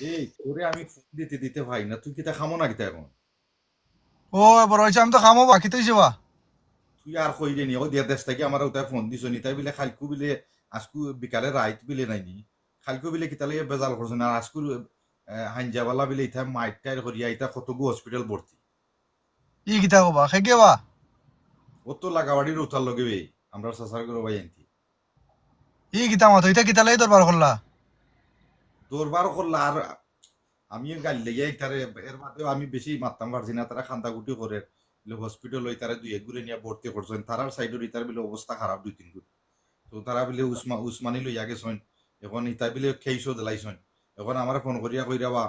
এই তোরে আমি ফোন দিতে দিতে ভাই না তুই কিতা খামো না কিতা এখন? ও বড় হয়েছে আমি তো খামো বাকি তো যাবা তুই আর কই রে নি ও দিয়া দেশ থেকে আমার ওটা ফোন দিছ নি তাই বিলে খালকু বিলে আজকু বিকালে রাইত বিলে নাইনি খালকু বিলে কিতা লাগে বেজাল করছ না আজকু হাঞ্জাবালা বিলে ইথা মাইট টাইর করিয়া ইথা কতগু হসপিটাল ভর্তি। ই কিতা কবা খেগে বা ও তো লাগাবাড়ির উঠার লগে বে আমরা সাসার করে ভাই আনতি। ই কিতা মতো এটা কিতা লাগে দরবার করলা? দরবার করলা আর আমি গাল লেগে তারে এর মাঝে আমি বেশি মারতাম, পারছি না। তারা খান্দাকুটি করে হসপিটাল ওই তারা দুই এক ঘুরে নিয়ে ভর্তি করছেন। তারার সাইডের ইতার বিলে অবস্থা খারাপ দুই তিন গুণ তো তারা বিলে, উসমা, উসমানি লইয়া গেছেন। এখন ইতা বিলে খেইছো দিলাইছেন। এখন আমার ফোন করিয়া কইরা বা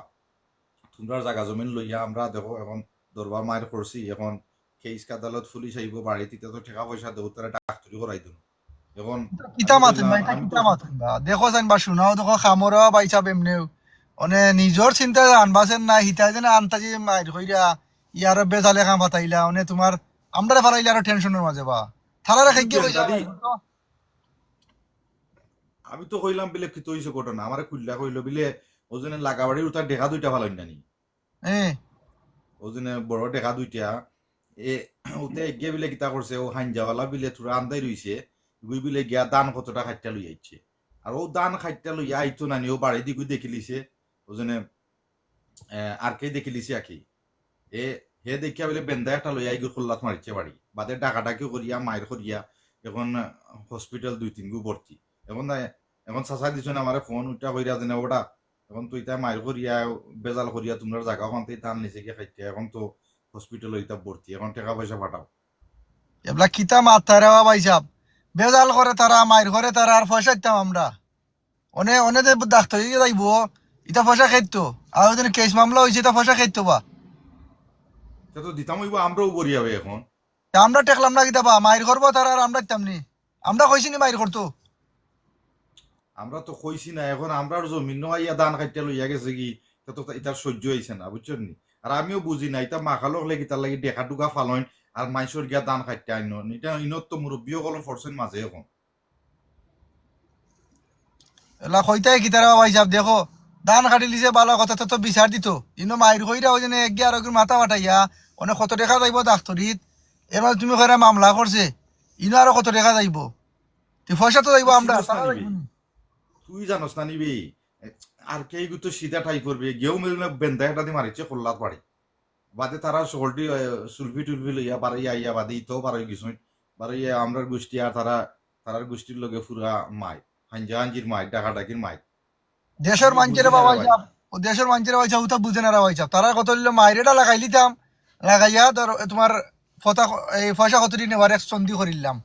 তোমরা জাগা জমিন লইয়া আমরা দেখো, এখন দরবার মায়ের করছি। এখন কেস আদালত পুলিশ আইব, বাড়িতে তো টাকা পয়সা দেবো তারা ডাক্তারি করাই দিন। এখন কিতা আমি মাতুন বা আমি কিতা বা দেখো চাইন বা শুনাও দেখো খামরা বাইচা এমনেও মানে নিজর চিন্তা আনবাছেন না হিতা যেন আনতাজি মাইর ইয়ার বেজালে কাম মানে তোমার আমরা আর টেনশনের মাঝে বা। থালারে আমি তো কইলাম বিলে কি তৈছে ঘটনা আমার কুল্লা কইলো বিলে ওজনে লাগাবাড়ির উতার দেখা দুইটা ভালো নানি। এ। ওজনে বড় দেখা দুইটা। এ ওতে গিয়ে বিলে কিতা করছে ও হাঞ্জাওয়ালা বিলে থোড়া আন্দাই রইছে গুই বিলে গিয়া দান কতটা খাইটা লই আইছে। আর ও দান খাইটা লই আইতো নানি ও বাড়ি দিকে দেখি লিছে ওজনে আর কে দেখি লিছে আকি এ, হে দেখিয়া বলে বেন্দা একটা লই আই গিয়ে খোল্লাত মারিছে বাড়ি। বাদে ডাকা ডাকি করিয়া মায়ের করিয়া এখন হসপিটাল দুই তিন গু ভর্তি। এখন না- এখন চাচা দিছ না, আমার ফোন উঠা কইরা যেন ওটা, এখন তুই তাই মায়ের করিয়া, বেজাল করিয়া তোমরা জায়গা ওখান থেকে টান নিচে গিয়ে খাইতে, এখন তো হসপিটাল ইতা ভর্তি, এখন টাকা পয়সা পাঠাও। এবলা কিতা মাথারে বা বাইসাব বেজাল করে তারা মাইর করে তারা আর পয়সা দিতাম আমরা। অনে অনে ডাক্তার যাইব ইটা পয়সা খাইতো। আর ওদের কেস মামলা হয়েছে এটা পয়সা খাইতো বা। তো দিতাম হইব আমরাও করি যাবে এখন। আমরা টেকলাম না কিতা বা মাইর করব তারা আর আমরা দিতাম নি। আমরা কইছি নি মাইর করতো আমরা তো কইছি না এখন আমরার জমিন ইয়া দান খাইতে লইয়া গেছে কি তো ইতার সহ্য হয়েছে না বুঝছেন নি? আর আমিও বুঝি না ইতা মাখালোক লাগি তার লাগি দেখা টুকা ফালইন। আর মাইসর গিয়া দান খাইতে আইন এটা ইনত তো মুরব্বীও কল ফরছেন মাঝে এখন এলা কইতাই কিতারা বাইসাব দেখো। ধান কাটি লিছে বালা কথা তো বিচার দিত। ইনো মাইর কইরা ওই জন্য এগিয়ে আর মাথা বাটাইয়া অনেক কত টাকা যাইব ডাক্তরিত এবার তুমি কইরা মামলা করছে ইনো আরও কত টাকা যাইব? তে পয়সা তো যাইব আমরা তারা। তুই জানোস না নিবি? আর কে তো সিধা ঠাই করবে গেও মেলে বেন্দা একটা দিয়ে মারিছে কল্লাত পাড়ি বাদে তারা শহরটি সুলফি টুলফি লইয়া বারে ইয়া বাদে ইতো বারে গেছুন। বারে ইয়া আমরার গোষ্ঠী আর তারা তারার গোষ্ঠীর লগে ফুরা মাই হাঞ্জা হাঞ্জির মাই ডাকা ডাকির মাই। দেশের না বাবা ভাই। দেশের মানুষের বাবা ওটা বুঝে না রে ভাই হিসাব তারা কত লিলো মাইরেটা লাগাই লিতাম লাগাইয়া ধর তোমার ফতা এই পয়সা কত দিন এবার এক সন্ধি করিলাম।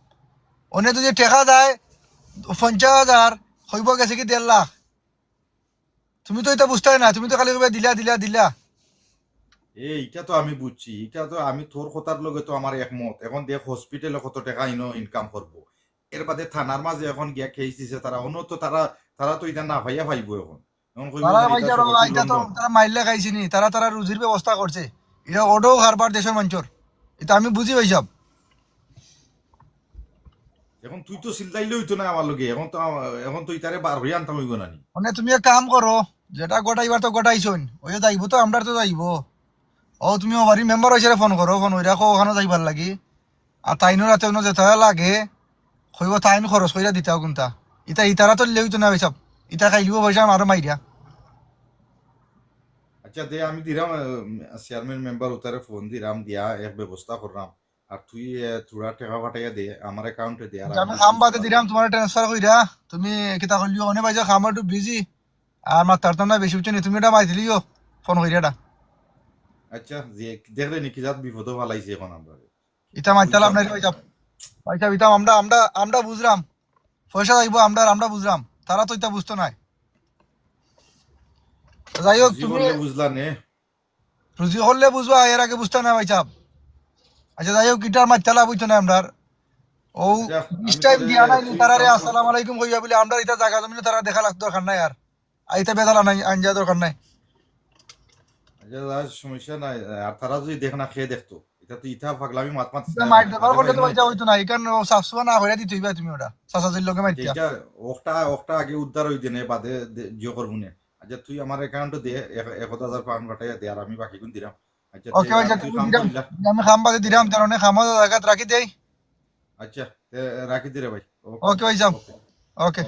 অনে যদি টেকা যায় পঞ্চাশ হাজার হইব গেছে কি দেড় লাখ। তুমি তো এটা বুঝতে না তুমি তো খালি দিলা দিলা দিলা। এ এটা তো আমি বুঝছি এটা তো আমি তোর কথার লগে তো আমার একমত। এখন দেখ হসপিটালে কত টাকা ইনো ইনকাম করব। এর বাদে থানার মাঝে এখন গিয়া খেয়েছ দিছে তারা অন্য তো তারা তারা তো এটা না ভাইয়া ভাইব এখন। তারা মাইলে খাইছি নি তারা তারা রুজির ব্যবস্থা করছে। এটা ওটাও হারবার দেশের মানুষের। এটা আমি বুঝি ভাই সাহেব এখন তুই তো চিন্তাইলে হইতো না আমার লগে এখন তো এখন তো ইতারে বার হইয়া আনতাম হইব নানি মানে তুমি এক কাম করো যেটা গোটাইবার তো গোটাইছন ওই যাইব তো আমরা তো যাইব। ও তুমি ওভারি মেম্বার হয়েছে ফোন করো ফোন হইরা কো ওখানে যাইবার লাগি। আর তাইনো রাতে অন্য যেতে লাগে। কইব তাইন খরচ কইরা দিতাও কোনটা। ইতা ইতারা তো লেউতো না সব ইতা খাইলিব পয়সা আরও মাইরা আচ্ছা দে আমি দিলাম চেয়ারম্যান মেম্বার উতারে ফোন দিলাম দিয়া এক ব্যবস্থা করলাম আর তুই তোরা টাকা পাঠাইয়া দে আমার অ্যাকাউন্টে দে আর আমি খাম বাদে দিলাম তোমার ট্রান্সফার কইরা তুমি কিতা করলিও অনে পাইছো খাম একটু বিজি আর মার তার না বেশি নি তুমি এটা মাই দিলিও ফোন কইরা আচ্ছা যে বিপদ ভালাইছে এখন আমরা। ইটা ইতাম আমরা আমরা আমরা বুঝলাম পয়সা আমরা আমরা বুঝলাম তারা তো এটা বুঝতো নাই। যাই হোক তুমি বুঝলা নে। রুজি করলে বুঝবা এর আগে বুঝতে না ভাই সাহেব। আচ্ছা যাই হোক গিটার মাইতালা বুঝতো না আমরা। ও আচ্ছা, বিশ টাইম দিয়া নাই তারা রে আসসালামু আলাইকুম কইয়া বলে আমরা ইটা জায়গা জমিনে তারা দেখা লাগতো দরকার নাই আর। আইতা বেদাল আনাই আনজা দরকার নাই। সমস্যা নাই আর তারা যদি দেখ না খেয়ে দেখতো এটা তো ইথা পাগলামি মাত মাত মাইট ব্যবহার করতে তো পয়সা হইতো না এখানে সাফ না দিতে তুমি ওটা চাচাজির লগে মাইতিয়া এটা ওটা ওটা আগে উদ্ধার হইতে নে বাদে জিও করব নে আচ্ছা তুই আমার অ্যাকাউন্টে দে এক- এক হাজার পাউন্ড কাটাইয়া দে আর আমি বাকি গুণ দিলাম আচ্ছা ওকে ভাই আমি খাম বাজে দিলাম তার অনেক খামো জায়গাত রাখি দেই আচ্ছা রাখি দে রে ভাই। ওকে ভাই যাও। ওকে